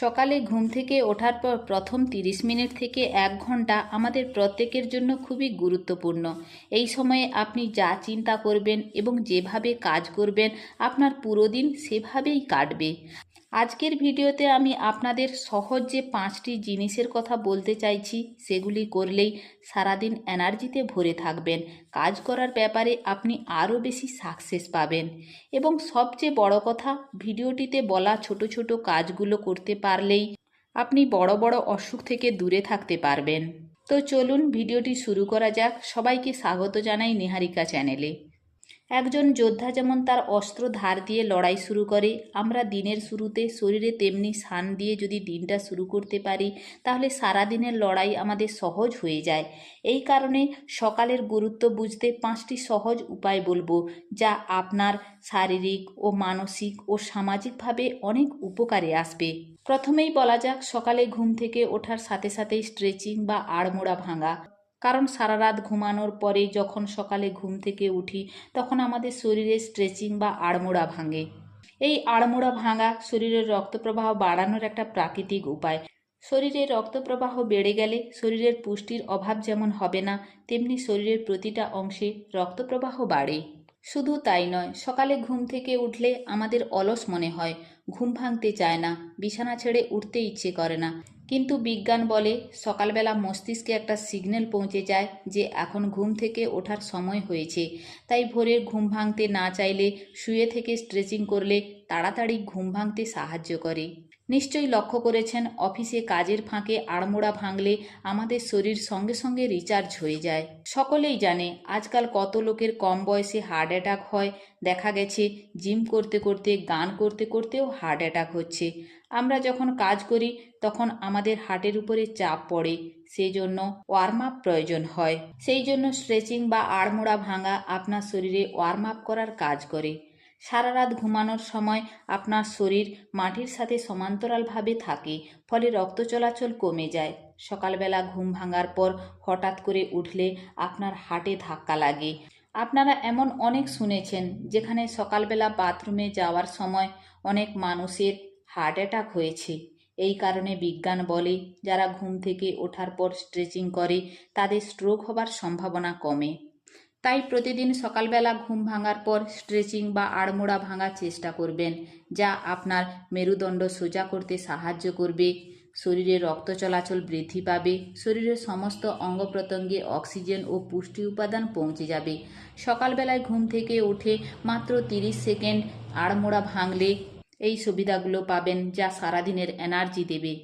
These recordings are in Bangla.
সকালে ঘুম থেকে ওঠার পর প্রথম তিরিশ মিনিট থেকে এক ঘণ্টা আমাদের প্রত্যেকের জন্য খুবই গুরুত্বপূর্ণ। এই সময়ে আপনি যা চিন্তা করবেন এবং যেভাবে কাজ করবেন, আপনার পুরো দিন সেভাবেই কাটবে। আজকের ভিডিওতে আমি আপনাদের সহজ যে পাঁচটি জিনিসের কথা বলতে চাইছি, সেগুলি করলেই সারাদিন এনার্জিতে ভরে থাকবেন। কাজ করার ব্যাপারে আপনি আরও বেশি সাকসেস পাবেন। এবং সবচেয়ে বড় কথা, ভিডিওটিতে বলা ছোট ছোট কাজগুলো করতে পারলেই আপনি বড় বড় অসুখ থেকে দূরে থাকতে পারবেন। তো চলুন, ভিডিওটি শুরু করা যাক। সবাইকে স্বাগত জানাই নিহারিকা চ্যানেলে। একজন যোদ্ধা যেমন তার অস্ত্র ধার দিয়ে লড়াই শুরু করে, আমরা দিনের শুরুতে শরীরে তেমনি শান দিয়ে যদি দিনটা শুরু করতে পারি, তাহলে সারা দিনের লড়াই আমাদের সহজ হয়ে যায়। এই কারণে সকালের গুরুত্ব বুঝতে পাঁচটি সহজ উপায় বলব, যা আপনার শারীরিক ও মানসিক ও সামাজিকভাবে অনেক উপকারে আসবে। প্রথমেই বলা যাক সকালে ঘুম থেকে ওঠার সাথে সাথেই স্ট্রেচিং বা আড়মোড়া ভাঙা। কারণ সারা রাত ঘুমানোর পরে যখন সকালে ঘুম থেকে উঠি, তখন আমাদের শরীরে স্ট্রেচিং বা আড়মোড়া ভাঙে। এই আড়মোড়া ভাঙা শরীরের রক্তপ্রবাহ বাড়ানোর একটা প্রাকৃতিক উপায়। শরীরে রক্তপ্রবাহ বেড়ে গেলে শরীরের পুষ্টির অভাব যেমন হবে না, তেমনি শরীরের প্রতিটা অংশে রক্তপ্রবাহ বাড়ে। শুধু তাই নয়, সকালে ঘুম থেকে উঠলে আমাদের অলস মনে হয়। ঘুম ভাঙতে চায় না, বিছানা ছেড়ে উঠতে ইচ্ছে করে না। কিন্তু বিজ্ঞান বলে সকালবেলা মস্তিষ্কে একটা সিগন্যাল পৌঁছে যায় যে এখন ঘুম থেকে ওঠার সময় হয়েছে। তাই ভোরের ঘুম ভাঙতে না চাইলে শুয়ে থেকে স্ট্রেচিং করলে তাড়াতাড়ি ঘুম ভাঙতে সাহায্য করে। নিশ্চয়ই লক্ষ্য করেছেন, অফিসে কাজের ফাঁকে আড়মোড়া ভাঙলে আমাদের শরীর সঙ্গে সঙ্গে রিচার্জ হয়ে যায়। সকলেই জানে, আজকাল কত লোকের কম বয়সে হার্ট অ্যাটাক হয়। দেখা গেছে জিম করতে করতে, গান করতে করতেও হার্ট অ্যাটাক হচ্ছে। আমরা যখন কাজ করি, তখন আমাদের হার্টের উপরে চাপ পড়ে। সেই জন্য ওয়ার্ম আপ প্রয়োজন হয়। সেই জন্য স্ট্রেচিং বা আড়মোড়া ভাঙা আপনার শরীরে ওয়ার্ম আপ করার কাজ করে। সারা রাত ঘুমানোর সময় আপনার শরীর মাটির সাথে সমান্তরালভাবে থাকে, ফলে রক্ত চলাচল কমে যায়। সকালবেলা ঘুম ভাঙার পর হঠাৎ করে উঠলে আপনার হার্টে ধাক্কা লাগে। আপনারা এমন অনেক শুনেছেন যেখানে সকালবেলা বাথরুমে যাওয়ার সময় অনেক মানুষের হার্ট অ্যাটাক হয়েছে। এই কারণে বিজ্ঞান বলে, যারা ঘুম থেকে ওঠার পর স্ট্রেচিং করে, তাদের স্ট্রোক হবার সম্ভাবনা কমে। তাই প্রতিদিন সকালবেলা ঘুম ভাঙার পর স্ট্রেচিং বা আড়মোড়া ভাঙার চেষ্টা করবেন, যা আপনার মেরুদণ্ড সোজা করতে সাহায্য করবে, শরীরে রক্ত চলাচল বৃদ্ধি পাবে, শরীরের সমস্ত অঙ্গ প্রত্যঙ্গে অক্সিজেন ও পুষ্টি উপাদান পৌঁছে যাবে। সকালবেলায় ঘুম থেকে উঠে মাত্র তিরিশ সেকেন্ড আড়মোড়া ভাঙলে এই সুবিধাগুলো পাবেন, যা সারাদিনের এনার্জি দেবে।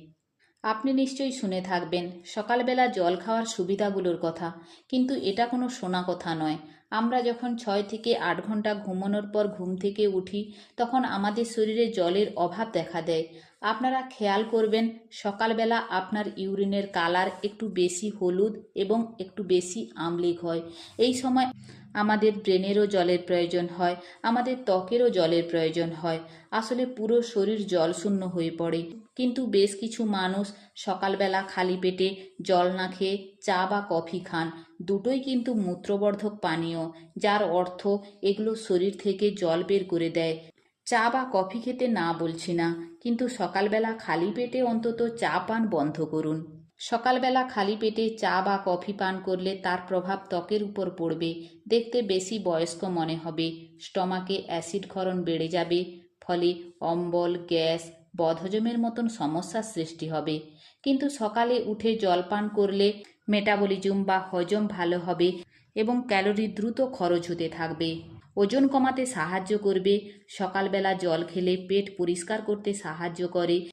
আপনি নিশ্চয়ই শুনে থাকবেন, সকালবেলা জল খাওয়ার সুবিধাগুলোর কথা। কিন্তু এটা কোনো শোনা কথা নয়। আমরা যখন ছয় থেকে আট ঘণ্টা ঘুমানোর পর ঘুম থেকে উঠি, তখন আমাদের শরীরে জলের অভাব দেখা দেয়। আপনারা খেয়াল করবেন, সকালবেলা আপনার ইউরিনের কালার একটু বেশি হলুদ এবং একটু বেশি আমলিক হয়। এই সময় আমাদের ব্রেনেরও জলের প্রয়োজন হয়, আমাদের ত্বকেরও জলের প্রয়োজন হয়। আসলে পুরো শরীর জলশূন্য হয়ে পড়ে। কিন্তু বেশ কিছু মানুষ সকালবেলা খালি পেটে জল না খেয়ে চা বা কফি খান। দুটোই কিন্তু মূত্রবর্ধক পানীয়, যার অর্থ এগুলো শরীর থেকে জল বের করে দেয়। চা বা কফি খেতে না বলছি না, কিন্তু সকালবেলা খালি পেটে অন্তত চা পান বন্ধ করুন। সকালবেলা খালি পেটে চা বা কফি পান করলে তার প্রভাব ত্বকের উপর পড়বে, দেখতে বেশি বয়স্ক মনে হবে। স্টমাকে অ্যাসিড ক্ষরণ বেড়ে যাবে, ফলে অম্বল, গ্যাস, বদহজমের মতন সমস্যার সৃষ্টি হবে। কিন্তু সকালে উঠে জল পান করলে মেটাবলিজম বা হজম ভালো হবে এবং ক্যালোরি দ্রুত খরচ হতে থাকবে। ওজন কমাতে সাহায্য করবে, সকালবেলা জল খেলে পেট পরিষ্কার করতে সাহায্য করে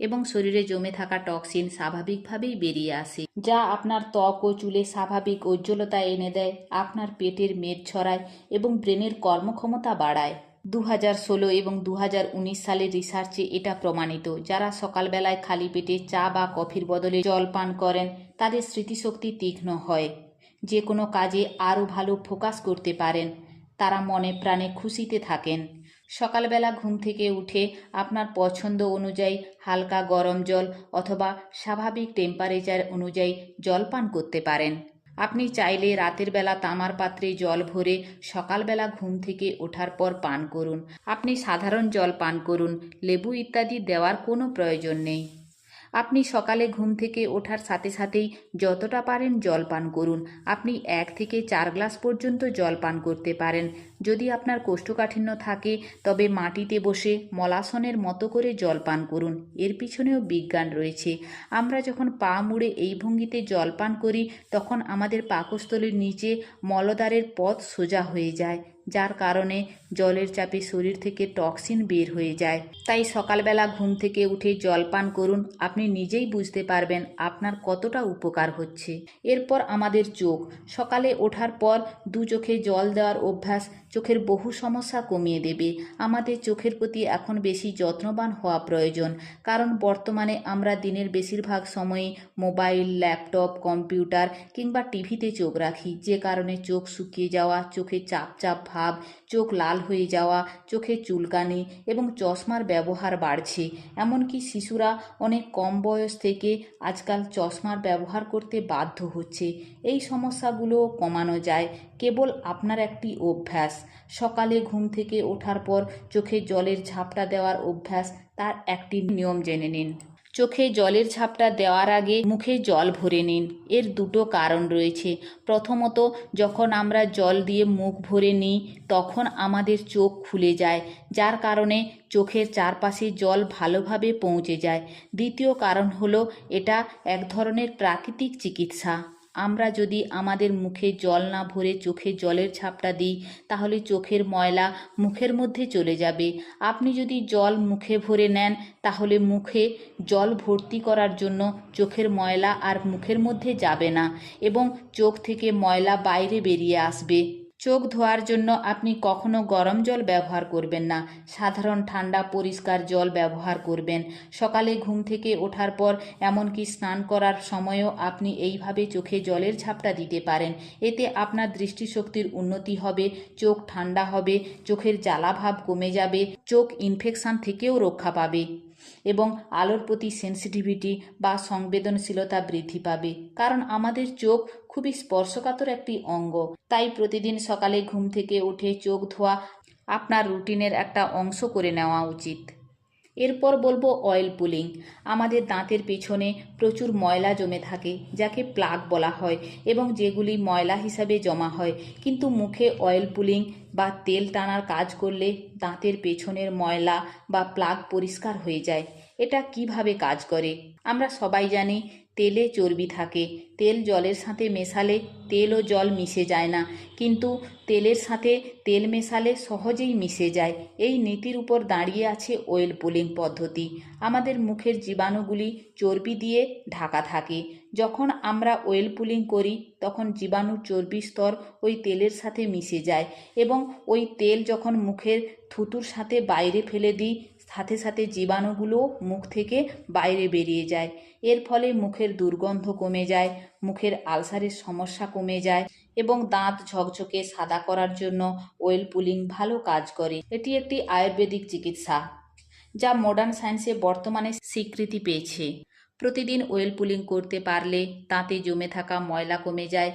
এবং শরীরে জমে থাকা টক্সিন স্বাভাবিকভাবেই বেরিয়ে আসে, যা আপনার ত্বক ও চুলে স্বাভাবিক উজ্জ্বলতা এনে দেয়, আপনার পেটের মেদ ছড়ায় এবং ব্রেনের কর্মক্ষমতা বাড়ায়। দু হাজার ষোলো এবং দু হাজার উনিশ সালের রিসার্চে এটা প্রমাণিত, যারা সকালবেলায় খালি পেটে চা বা কফির বদলে জল পান করেন, তাদের স্মৃতিশক্তি তীক্ষ্ণ হয়। যে কোনো কাজে আরও ভালো ফোকাস করতে পারেন। তারা মনে প্রাণে খুশিতে থাকেন। সকালবেলা ঘুম থেকে উঠে আপনার পছন্দ অনুযায়ী হালকা গরম জল অথবা স্বাভাবিক টেম্পারেচার অনুযায়ী জল পান করতে পারেন। আপনি চাইলে রাতের বেলা তামার পাত্রে জল ভরে সকালবেলা ঘুম থেকে ওঠার পর পান করুন। আপনি সাধারণ জল পান করুন, লেবু ইত্যাদি দেওয়ার কোনো প্রয়োজন নেই। আপনি সকালে ঘুম থেকে ওঠার সাথে সাথেই যতটা পারেন জল পান করুন। আপনি এক থেকে চার গ্লাস পর্যন্ত জল পান করতে পারেন। যদি আপনার কোষ্ঠকাঠিন্য থাকে, তবে মাটিতে বসে মলাসনের মতো করে জল পান করুন। এর পিছনেও বিজ্ঞান রয়েছে। আমরা যখন পা মুড়ে এই ভঙ্গিতে জল পান করি, তখন আমাদের পাকস্থলীর নিচে মলদ্বারের পথ সোজা হয়ে যায়, যার কারণে জলের চাপে শরীর থেকে টক্সিন বের হয়ে যায়। তাই সকালবেলা ঘুম থেকে উঠে জল পান করুন। আপনি নিজেই বুঝতে পারবেন আপনার কতটা উপকার হচ্ছে। এরপর আমাদের চোখ। সকালে ওঠার পর দু চোখে জল দেওয়ার অভ্যাস চোখের বহু সমস্যা কমিয়ে দেবে। আমাদের চোখের প্রতি এখন বেশি যত্নবান হওয়া প্রয়োজন, কারণ বর্তমানে আমরা দিনের বেশিরভাগ সময়ে মোবাইল, ল্যাপটপ, কম্পিউটার কিংবা টিভিতে চোখ রাখি। যে কারণে চোখ শুকিয়ে যাওয়া, চোখে চাপ চাপ ভাব চোখ লাল হয়ে যাওয়া চোখে চুলকানি এবং চশমার ব্যবহার বাড়ছে। এমনকি শিশুরা অনেক কম বয়স থেকে আজকাল চশমার ব্যবহার করতে বাধ্য হচ্ছে। এই সমস্যাগুলো কমানো যায়। কেবল আপনার একটি অভ্যাস। সকালে ঘুম থেকে ওঠার পর চোখে জলের ঝাপটা দেওয়ার অভ্যাস, তার একটি নিয়ম জেনে নিন। চোখে জলের ছাপটা দেওয়ার আগে মুখে জল ভরে নিন। এর দুটো কারণ রয়েছে। প্রথমত, যখন আমরা জল দিয়ে মুখ ভরে নিই, তখন আমাদের চোখ খুলে যায়, যার কারণে চোখের চারপাশে জল ভালোভাবে পৌঁছে যায়। দ্বিতীয় কারণ হলো, এটা এক ধরনের প্রাকৃতিক চিকিৎসা। আমরা যদি আমাদের মুখে জল না ভরে চোখে জলের ছাপটা দিই, তাহলে চোখের ময়লা মুখের মধ্যে চলে যাবে। আপনি যদি জল মুখে ভরে নেন, তাহলে মুখে জল ভর্তি করার জন্য চোখের ময়লা আর মুখের মধ্যে যাবে না এবং চোখ থেকে ময়লা বাইরে বেরিয়ে আসবে। চোখ ধোয়ার জন্য আপনি কখনো গরম জল ব্যবহার করবেন না। সাধারণ ঠান্ডা, পরিষ্কার জল ব্যবহার করবেন। সকালে ঘুম থেকে ওঠার পর এমনকি স্নান করার সময়ও আপনি এইভাবে চোখে জলের ঝাপটা দিতে পারেন। এতে আপনার দৃষ্টিশক্তির উন্নতি হবে, চোখ ঠান্ডা হবে, চোখের জ্বালাভাব কমে যাবে, চোখ ইনফেকশান থেকেও রক্ষা পাবে এবং আলোর প্রতি সেন্সিটিভিটি বা সংবেদনশীলতা বৃদ্ধি পাবে। কারণ আমাদের চোখ খুবই স্পর্শকাতর একটি অঙ্গ। তাই প্রতিদিন সকালে ঘুম থেকে উঠে চোখ ধোয়া আপনার রুটিনের একটা অংশ করে নেওয়া উচিত। এরপর বলব অয়েল পুলিং। আমাদের দাঁতের পেছনে প্রচুর ময়লা জমে থাকে, যাকে প্লাগ বলা হয়, এবং যেগুলি ময়লা হিসাবে জমা হয়। কিন্তু মুখে অয়েল পুলিং বা তেল টানার কাজ করলে দাঁতের পেছনের ময়লা বা প্লাগ পরিষ্কার হয়ে যায়। এটা কীভাবে কাজ করে? আমরা সবাই জানি, তেলে চর্বি থাকে। তেল জলের সাথে মেশালে তেল ও জল মিশে যায় না। কিন্তু তেলের সাথে তেল মেশালে সহজেই মিশে যায়। এই নীতির উপর দাঁড়িয়ে আছে ওয়েল পুলিং পদ্ধতি। আমাদের মুখের জীবাণুগুলি চর্বি দিয়ে ঢাকা থাকে। যখন আমরা ওয়েল পুলিং করি, তখন জীবাণু চর্বি স্তর ওই তেলের সাথে মিশে যায় এবং ওই তেল যখন মুখের থুতুর সাথে বাইরে ফেলে দিই সাথে সাথে জীবাণুগুলো মুখ থেকে বাইরে বেরিয়ে যায়। এর ফলে মুখের দুর্গন্ধ কমে যায়, মুখের আলসারের সমস্যা কমে যায় এবং দাঁত ঝকঝকে সাদা করার জন্য ওয়েল পুলিং ভালো কাজ করে। এটি একটি আয়ুর্বেদিক চিকিৎসা যা মডার্ন সায়েন্সে বর্তমানে স্বীকৃতি পেয়েছে। প্রতিদিন ওয়েল পুলিং করতে পারলে দাঁতে জমে থাকা ময়লা কমে যায়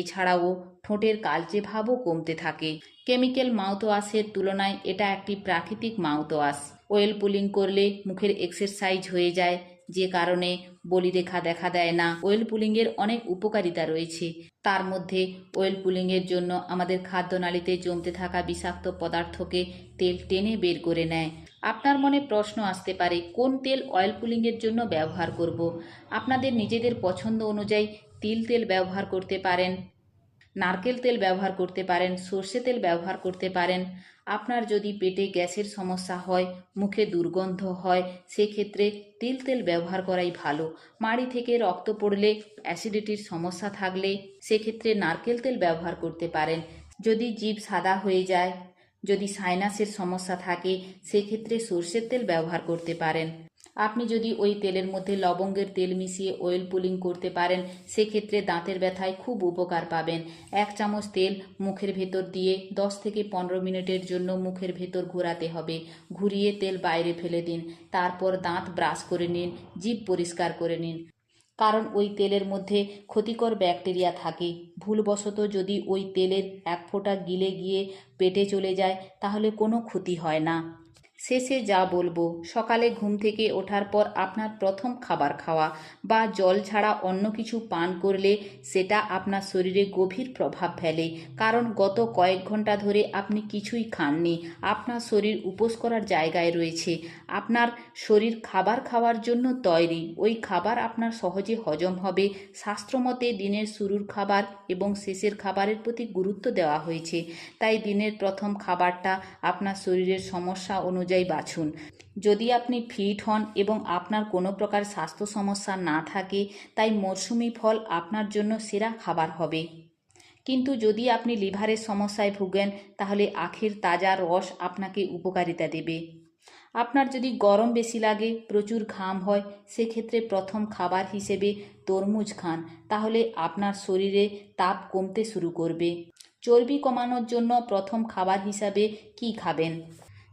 এছাড়াও ঠোঁটের কালচে ভাবও কমতে থাকে। কেমিক্যাল মাউথওয়াশের তুলনায় এটা একটি প্রাকৃতিক মাউথওয়াশ। ওয়েল পুলিং করলে মুখের এক্সারসাইজ হয়ে যায়, যে কারণে বলিরেখা দেখা দেয় না। ওয়েল পুলিংয়ের অনেক উপকারিতা রয়েছে। তার মধ্যে ওয়েল পুলিংয়ের জন্য আমাদের খাদ্যনালীতে জমতে থাকা বিষাক্ত পদার্থকে তেল টেনে বের করে নেয়। আপনার মনে প্রশ্ন আসতে পারে, কোন তেল অয়েল পুলিংয়ের জন্য ব্যবহার করব। আপনাদের নিজেদের পছন্দ অনুযায়ী তিল তেল ব্যবহার করতে পারেন, নারকেল তেল ব্যবহার করতে পারেন, সর্ষে তেল ব্যবহার করতে পারেন। আপনার যদি পেটে গ্যাসের সমস্যা হয়, মুখে দুর্গন্ধ হয়, সেক্ষেত্রে তিল তেল ব্যবহার করাই ভালো। মাড়ি থেকে রক্ত পড়লে অ্যাসিডিটির সমস্যা থাকলে সেক্ষেত্রে নারকেল তেল ব্যবহার করতে পারেন। যদি জিভ সাদা হয়ে যায় যদি সাইনাসের সমস্যা থাকে, সেক্ষেত্রে সর্ষের তেল ব্যবহার করতে পারেন। আপনি যদি ওই তেলের মধ্যে লবঙ্গের তেল মিশিয়ে অয়েল পুলিং করতে পারেন, সেক্ষেত্রে দাঁতের ব্যথায় খুব উপকার পাবেন। এক চামচ তেল মুখের ভেতর দিয়ে দশ থেকে পনেরো মিনিটের জন্য মুখের ভেতর ঘোরাতে হবে। ঘুরিয়ে তেল বাইরে ফেলে দিন। তারপর দাঁত ব্রাশ করে নিন, জিভ পরিষ্কার করে নিন। কারণ ওই তেলের মধ্যে ক্ষতিকর ব্যাকটেরিয়া থাকে। ভুলবশত যদি ওই তেলের এক ফোঁটা গিলে গিয়ে পেটে চলে যায়, তাহলে কোনো ক্ষতি হয় না। শেষে যা বলব, সকালে ঘুম থেকে ওঠার পর আপনার প্রথম খাবার খাওয়া বা জল ছাড়া অন্য কিছু পান করলে সেটা আপনার শরীরে গভীর প্রভাব ফেলে। কারণ গত কয়েক ঘণ্টা ধরে আপনি কিছুই খাননি, আপনার শরীর উপোস করার জায়গায় রয়েছে। আপনার শরীর খাবার খাওয়ার জন্য তৈরি, ওই খাবার আপনার সহজে হজম হবে। শাস্ত্রমতে দিনের শুরুর খাবার এবং শেষের খাবারের প্রতি গুরুত্ব দেওয়া হয়েছে। তাই দিনের প্রথম খাবারটা আপনার শরীরের সমস্যা অনুযায়ী বাছুন। যদি আপনি ফিট হন এবং আপনার কোনো প্রকার স্বাস্থ্য সমস্যা না থাকে, তাই মরশুমি ফল আপনার জন্য সেরা খাবার হবে। কিন্তু যদি আপনি লিভারের সমস্যায় ভুগেন, তাহলে আখের তাজা রস আপনাকে উপকারিতা দেবে। আপনার যদি গরম বেশি লাগে, প্রচুর ঘাম হয়, সেক্ষেত্রে প্রথম খাবার হিসেবে তরমুজ খান, তাহলে আপনার শরীরে তাপ কমতে শুরু করবে। চর্বি কমানোর জন্য প্রথম খাবার হিসাবে কি খাবেন?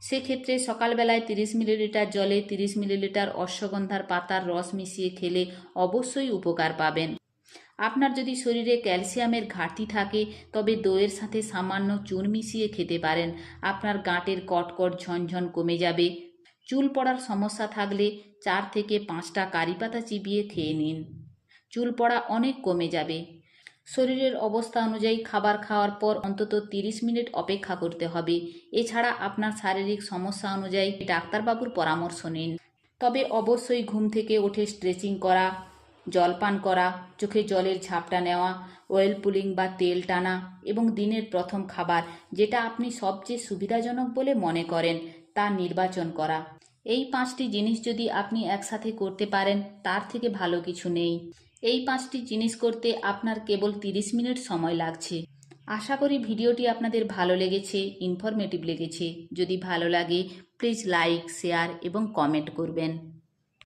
সেক্ষেত্রে সকালবেলায় তিরিশ মিলিলিটার জলে তিরিশ মিলিলিটার অশ্বগন্ধার পাতার রস মিশিয়ে খেলে অবশ্যই উপকার পাবেন। আপনার যদি শরীরে ক্যালসিয়ামের ঘাটতি থাকে, তবে দইয়ের সাথে সামান্য চুন মিশিয়ে খেতে পারেন। আপনার গাঁটের কটকট ঝনঝন কমে যাবে। চুল পড়ার সমস্যা থাকলে চার থেকে পাঁচটা কারি পাতা চিবিয়ে খেয়ে নিন। চুল পড়া অনেক কমে যাবে। শরীরের অবস্থা অনুযায়ী খাবার খাওয়ার পর অন্তত তিরিশ মিনিট অপেক্ষা করতে হবে। এছাড়া আপনার শারীরিক সমস্যা অনুযায়ী ডাক্তারবাবুর পরামর্শ নিন। তবে অবশ্যই ঘুম থেকে উঠে স্ট্রেচিং করা জলপান করা, চোখে জলের ঝাপটা নেওয়া অয়েল পুলিং বা তেল টানা এবং দিনের প্রথম খাবার, যেটা আপনি সবচেয়ে সুবিধাজনক বলে মনে করেন, তা নির্বাচন করা। এই পাঁচটি জিনিস যদি আপনি একসাথে করতে পারেন, তার থেকে ভালো কিছু নেই। এই পাঁচটি জিনিস করতে আপনার কেবল তিরিশ মিনিট সময় লাগছে। আশা করি ভিডিওটি আপনাদের ভালো লেগেছে ইনফরমেটিভ লেগেছে। যদি ভালো লাগে প্লিজ লাইক শেয়ার এবং কমেন্ট করবেন।